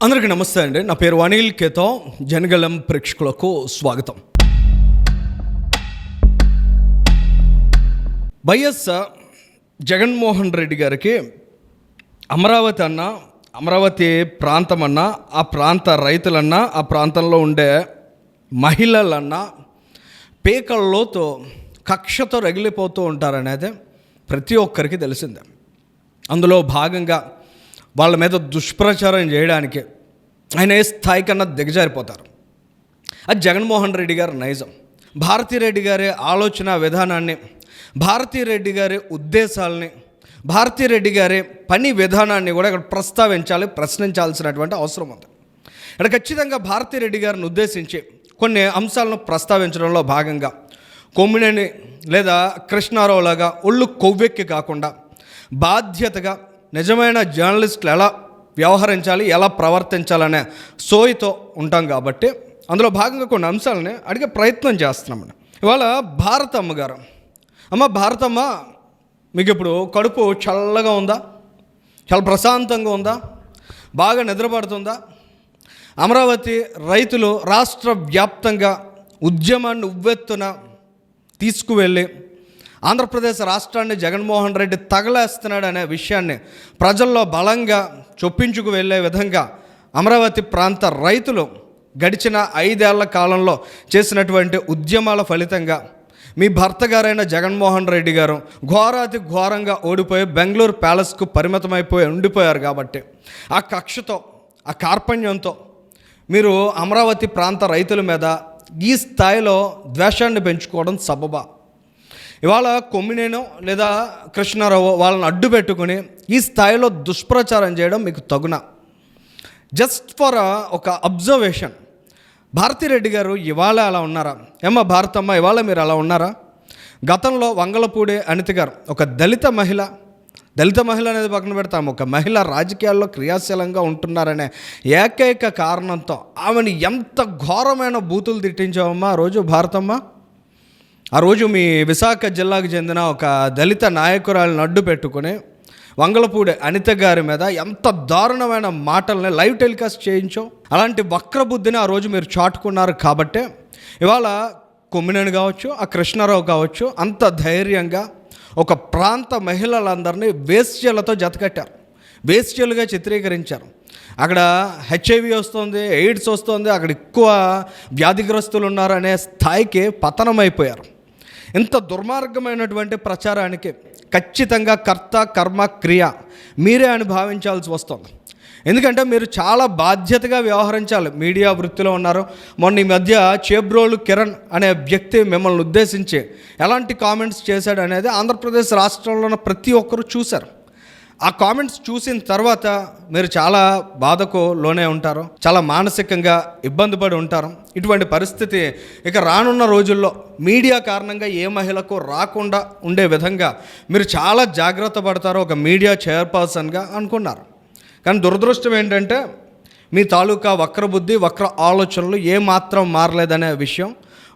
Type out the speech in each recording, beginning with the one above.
అందరికీ నమస్తే అండి. నా పేరు అనిల్ కేతో. జనగలం ప్రేక్షకులకు స్వాగతం. వైఎస్ జగన్మోహన్ రెడ్డి గారికి అమరావతి అన్న అమరావతి ప్రాంతం అన్న ఆ ప్రాంత రైతులన్నా ఆ ప్రాంతంలో ఉండే మహిళలన్నా పేకల్లోతో కక్షతో రగిలిపోతూ ఉంటారనేది ప్రతి ఒక్కరికి తెలిసిందే. అందులో భాగంగా వాళ్ళ మీద దుష్ప్రచారం చేయడానికి ఆయన ఏ స్థాయి కన్నా దిగజారిపోతారు. అది జగన్మోహన్ రెడ్డి గారు నైజం. భారతీరెడ్డి గారి ఆలోచన విధానాన్ని భారతీరెడ్డి గారి ఉద్దేశాలని భారతీరెడ్డి గారి పని విధానాన్ని కూడా ఇక్కడ ప్రస్తావించాలి ప్రశ్నించాల్సినటువంటి అవసరం ఉంది. ఇక్కడ ఖచ్చితంగా భారతీరెడ్డి గారిని ఉద్దేశించి కొన్ని అంశాలను ప్రస్తావించడంలో భాగంగా కొమ్మినేని లేదా కృష్ణారావు లాగా ఒళ్ళు కొవ్వెక్కి కాకుండా బాధ్యతగా నిజమైన జర్నలిస్టులు ఎలా వ్యవహరించాలి ఎలా ప్రవర్తించాలనే సోయితో ఉంటాం కాబట్టి అందులో భాగంగా కొన్ని అంశాలని అడిగే ప్రయత్నం చేస్తున్నామండి ఇవాళ భారతమ్మ గారు. అమ్మ భారతమ్మ మీకు ఇప్పుడు కడుపు చల్లగా ఉందా? చాలా ప్రశాంతంగా ఉందా? బాగా నిద్రపడుతుందా? అమరావతి రైతులు రాష్ట్ర వ్యాప్తంగా ఉద్యమాన్ని ఉవ్వెత్తున తీసుకువెళ్ళి ఆంధ్రప్రదేశ్ రాష్ట్రాన్ని జగన్మోహన్ రెడ్డి తగలేస్తున్నాడు అనే విషయాన్ని ప్రజల్లో బలంగా చొప్పించుకు వెళ్ళే విధంగా అమరావతి ప్రాంత రైతులు గడిచిన ఐదేళ్ళ కాలంలో చేసినటువంటి ఉద్యమాల ఫలితంగా మీ భర్త గారైన జగన్మోహన్ రెడ్డి గారు ఘోరాతి ఘోరంగా ఓడిపోయి బెంగళూరు ప్యాలెస్కు పరిమితమైపోయి ఉండిపోయారు కాబట్టి ఆ కక్షతో ఆ కార్పణ్యంతో మీరు అమరావతి ప్రాంత రైతుల మీద ఈ స్థాయిలో ద్వేషాన్ని పెంచుకోవడం సబబా. ఇవాళ కొమ్మినేనో లేదా కృష్ణారావు వాళ్ళని అడ్డు పెట్టుకుని ఈ స్థాయిలో దుష్ప్రచారం చేయడం మీకు తగున. జస్ట్ ఫర్ ఒక అబ్జర్వేషన్ భారతిరెడ్డి గారు ఇవాళ అలా ఉన్నారా? ఏమ్మా భారతమ్మ ఇవాళ మీరు అలా ఉన్నారా? గతంలో వంగలపూడి అనిత గారు ఒక దళిత మహిళ. దళిత మహిళ అనేది పక్కన పెడతాము. ఒక మహిళ రాజకీయాల్లో క్రియాశీలంగా ఉంటున్నారనే ఏకైక కారణంతో ఆమెను ఎంత ఘోరమైన బూతులు తిట్టించావమ్మా రోజు భారతమ్మ? ఆ రోజు మీ విశాఖ జిల్లాకు చెందిన ఒక దళిత నాయకురాలను అడ్డు పెట్టుకుని వంగలపూడి అనిత గారి మీద ఎంత దారుణమైన మాటల్ని లైవ్ టెలికాస్ట్ చేయించో అలాంటి వక్రబుద్ధిని ఆ రోజు మీరు చాటుకున్నారు కాబట్టే ఇవాళ కొమ్మినేని కావచ్చు ఆ కృష్ణారావు కావచ్చు అంత ధైర్యంగా ఒక ప్రాంత మహిళలందరినీ వేస్ట్యలతో జతకట్టారు. వేస్ట్యలుగా చిత్రీకరించారు. అక్కడ హెచ్ఐవి వస్తుంది ఎయిడ్స్ వస్తుంది అక్కడ ఎక్కువ వ్యాధిగ్రస్తులు ఉన్నారు అనే స్థాయికి పతనమైపోయారు. ఇంత దుర్మార్గమైనటువంటి ప్రచారానికి ఖచ్చితంగా కర్త కర్మ క్రియ మీరే అని భావించాల్సి వస్తుంది. ఎందుకంటే మీరు చాలా బాధ్యతగా వ్యవహరించాలి. మీడియా వృత్తిలో ఉన్నారు. మొన్న ఈ మధ్య చేబ్రోలు కిరణ్ అనే వ్యక్తి మిమ్మల్ని ఉద్దేశించి ఎలాంటి కామెంట్స్ చేశాడు అనేది ఆంధ్రప్రదేశ్ రాష్ట్రంలో ఉన్న ప్రతి ఒక్కరూ చూశారు. ఆ కామెంట్స్ చూసిన తర్వాత మీరు చాలా బాధకు లోనే ఉంటారు చాలా మానసికంగా ఇబ్బంది పడి ఉంటారు. ఇటువంటి పరిస్థితి ఇక రానున్న రోజుల్లో మీడియా కారణంగా ఏ మహిళకు రాకుండా ఉండే విధంగా మీరు చాలా జాగ్రత్త పడతారు ఒక మీడియా చైర్పర్సన్గా అనుకున్నారు. కానీ దురదృష్టం ఏంటంటే మీ తాలూకా వక్రబుద్ధి వక్ర ఆలోచనలు ఏమాత్రం మారలేదనే విషయం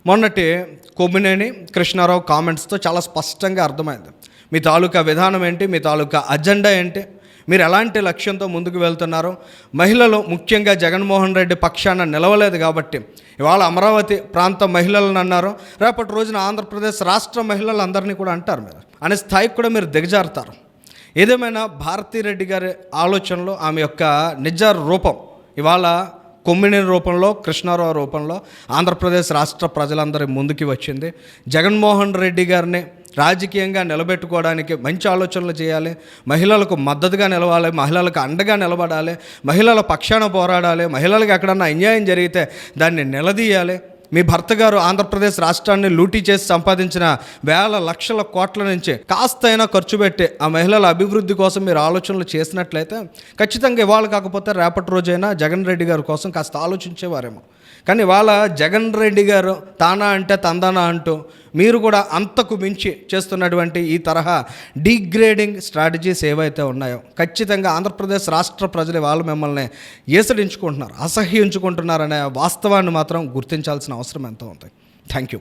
మొన్నటి కొమ్మినేని కృష్ణారావు కామెంట్స్తో చాలా స్పష్టంగా అర్థమైంది. మీ తాలూకా విధానం ఏంటి? మీ తాలూకా అజెండా ఏంటి? మీరు ఎలాంటి లక్ష్యంతో ముందుకు వెళ్తున్నారు? మహిళలు ముఖ్యంగా జగన్మోహన్ రెడ్డి పక్షాన నిలవలేదు కాబట్టి ఇవాళ అమరావతి ప్రాంత మహిళలను అన్నారు. రేపటి రోజున ఆంధ్రప్రదేశ్ రాష్ట్ర మహిళలు అందరినీ కూడా అంటారు మీరు. అనే స్థాయికి కూడా మీరు దిగజారుతారు. ఏదేమైనా భారతీరెడ్డి గారి ఆలోచనలో ఆమె యొక్క నిజ రూపం ఇవాళ కొమ్మినేని రూపంలో కృష్ణారావు రూపంలో ఆంధ్రప్రదేశ్ రాష్ట్ర ప్రజలందరి ముందుకి వచ్చింది. జగన్మోహన్ రెడ్డి గారిని రాజకీయంగా నిలబెట్టుకోవడానికి మంచి ఆలోచనలు చేయాలి. మహిళలకు మద్దతుగా నిలవాలి మహిళలకు అండగా నిలబడాలి మహిళల పక్షాన పోరాడాలి మహిళలకు ఎక్కడన్నా అన్యాయం జరిగితే దాన్ని నిలదీయాలి. మీ భర్త గారు ఆంధ్రప్రదేశ్ రాష్ట్రాన్ని లూటీ చేసి సంపాదించిన వేల లక్షల కోట్ల నుంచి కాస్తైనా ఖర్చు పెట్టి ఆ మహిళల అభివృద్ధి కోసం మీరు ఆలోచనలు చేసినట్లయితే ఖచ్చితంగా ఇవాళ కాకపోతే రేపటి రోజైనా జగన్ రెడ్డి గారి కోసం కాస్త ఆలోచించేవారేమో. కానీ వాళ్ళ జగన్ రెడ్డి గారు తానా అంటే తందానా అంటూ మీరు కూడా అంతకు మించి చేస్తున్నటువంటి ఈ తరహా డీగ్రేడింగ్ స్ట్రాటజీస్ ఏవైతే ఉన్నాయో ఖచ్చితంగా ఆంధ్రప్రదేశ్ రాష్ట్ర ప్రజలు వాళ్ళు మిమ్మల్ని ఏసడించుకుంటున్నారు అసహ్యించుకుంటున్నారనే వాస్తవాన్ని మాత్రం గుర్తించాల్సిన అవసరం ఎంతో ఉంది. Thank you